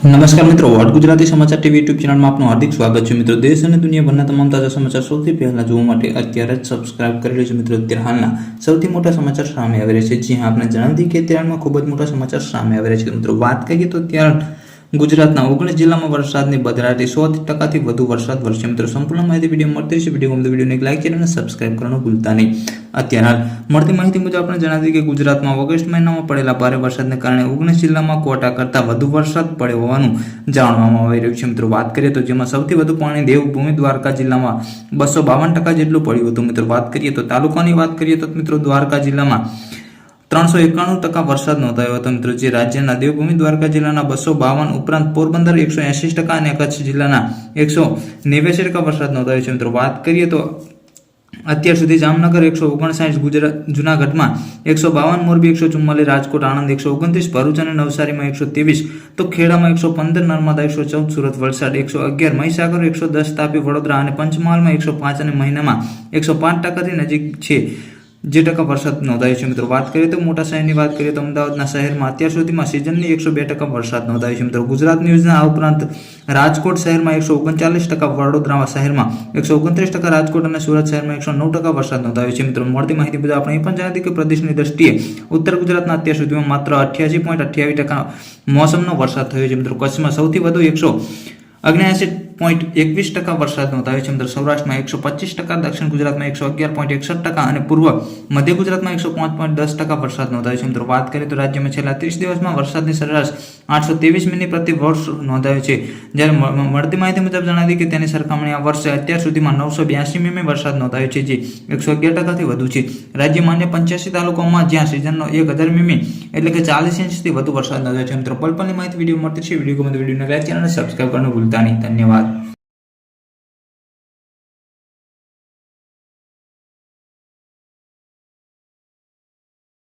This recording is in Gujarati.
નમસ્કાર મિત્રો વર્લ્ડ ગુજરાતી સમાચાર ટીવી યુટ્યુબ ચેનલમાં આપનું હાર્દિક સ્વાગત છે. મિત્રો, દેશ અને દુનિયાભરના તમામ તાજા સમાચાર સૌથી પહેલા જોવા માટે અત્યારે જ સબસ્ક્રાઇબ કરી લેજો મિત્રો. અત્યારે હાલના સૌથી મોટા સમાચાર સામે આવી છે. જી હા આપણે જણાવી કે તેરણમાં ખૂબ જ મોટા સમાચાર સામે આવી છે. મિત્રો, વાત કરીએ તો ત્યારે ગુજરાતના ઓગણીસ જિલ્લામાં વરસાદની બદલાતી સો ટકાથી વધુ વરસાદ વરસ્યો. મિત્રો, સંપૂર્ણ માહિતી વીડિયો મળતી છે વીડિયો ગમતો વિડીયોને એક લાઇક ચેનલ અને સબસ્ક્રાઇબ કરવાનું ભૂલતા નહીં. અત્યારે હાલ. મળતી માહિતી મુજબ આપણે જણાવી કે ગુજરાતમાં ઓગસ્ટ મહિનામાં પડેલા ભારે વરસાદને કારણે ઓગણીસ જિલ્લામાં કોટા કરતાં વધુ વરસાદ પડ્યો હોવાનું જાણવામાં આવી રહ્યું છે. મિત્રો, વાત કરીએ તો જેમાં સૌથી વધુ પાણી દેવભૂમિ દ્વારકા જિલ્લામાં બસો બાવન ટકા જેટલું પડ્યું હતું. મિત્રો, વાત કરીએ તો તાલુકાની વાત કરીએ તો મિત્રો, દ્વારકા જિલ્લામાં ત્રણસો એકાણું ટકા વરસાદ નોંધાયો હતો. મિત્રો, જે રાજ્યના દેવભૂમિ દ્વારકા જિલ્લાના બસો બાવન ઉપરાંત પોરબંદર એકસો એંશી ટકા અને કચ્છ જિલ્લાના એકસો નેવ્યાસી ટકા વરસાદ નોંધાયો છે. મિત્રો, વાત કરીએ તો અત્યાર સુધી જામનગર એકસો ઓગણસાઠ, ગુજરાત, જુનાગઢમાં એકસો બાવન, મોરબી એકસો ચુમ્માલીસ, રાજકોટ, આણંદ એકસો ઓગણત્રીસ, ભરૂચ અને નવસારીમાં એકસો ત્રેવીસ, તો ખેડામાં એકસો પંદર, નર્મદા એકસો ચૌદ, સુરત, વલસાડ એકસો અગિયાર, મહીસાગર એકસો દસ, તાપી, વડોદરા અને પંચમહાલમાં એકસો પાંચ અને મહિનામાં એકસો પાંચ ટકાથી નજીક છે. જે ટકા વરસાદ નોંધાયો છે મિત્રો. વાત કરીએ તો મોટા શહેરની વાત કરીએ તો અમદાવાદના શહેરમાં અત્યાર સુધીમાં સિઝનની એકસો બે ટકા વરસાદ નોંધાયો છે મિત્રો. ગુજરાત ન્યૂઝના આ ઉપરાંત રાજકોટ શહેરમાં એકસો ઓગણચાલીસ ટકા વડોદરા શહેરમાં એકસો ઓગણત્રીસ ટકા, રાજકોટ અને સુરત શહેરમાં એકસો નવ ટકા વરસાદ નોંધાયો છે મિત્રો. મળતી માહિતી મુજબ આપણે એ પણ જણાવી કે પ્રદેશની દ્રષ્ટિએ ઉત્તર ગુજરાતના અત્યાર સુધીમાં માત્ર અઠ્યાસી પોઈન્ટ અઠ્યાવીસ ટકા મોસમનો વરસાદ થયો છે મિત્રો. કચ્છમાં સૌથી વધુ એકસો અગ્નેસી પોઈન્ટ એકવીસ ટકા વરસાદ નોંધાયો છે. અંદર સૌરાષ્ટ્રમાં એકસો પચીસ ટકા, દક્ષિણ ગુજરાતમાં એકસો અગિયાર પોઈન્ટ એકસઠ ટકા અને પૂર્વ મધ્ય ગુજરાતમાં એકસો પાંચ પોઈન્ટ દસ ટકા વરસાદ નોંધાયો છે. મિત્રો, વાત કરીએ તો રાજ્યમાં છેલ્લા ત્રીસ દિવસમાં વરસાદની સરેરાશ આઠસો ત્રેવીસ મિલી પ્રતિ વર્ષ નોંધાયો છે. જ્યારે મળતી માહિતી મુજબ જણાવી કે તેની સરખામણી આ વર્ષે અત્યાર સુધીમાં નવસો બ્યાસી મીમી વરસાદ નોંધાયો છે, જે એકસો અગિયાર ટકાથી વધુ છે. રાજ્યમાં અન્ય પંચ્યાસી તાલુકાઓમાં જ્યાં સિઝનનો એક હજાર મીમી એટલે કે ચાલીસ ઇંચથી વધુ વરસાદ નોંધાયો છે. મિત્રો, પલપલની માહિતી વીડિયો મળતી છે વીડિયો ગમે વિડીયોને લાઈક ચેનલ સબસ્ક્રાઈબ કરવાનું ભૂલતા નહીં. ધન્યવાદ.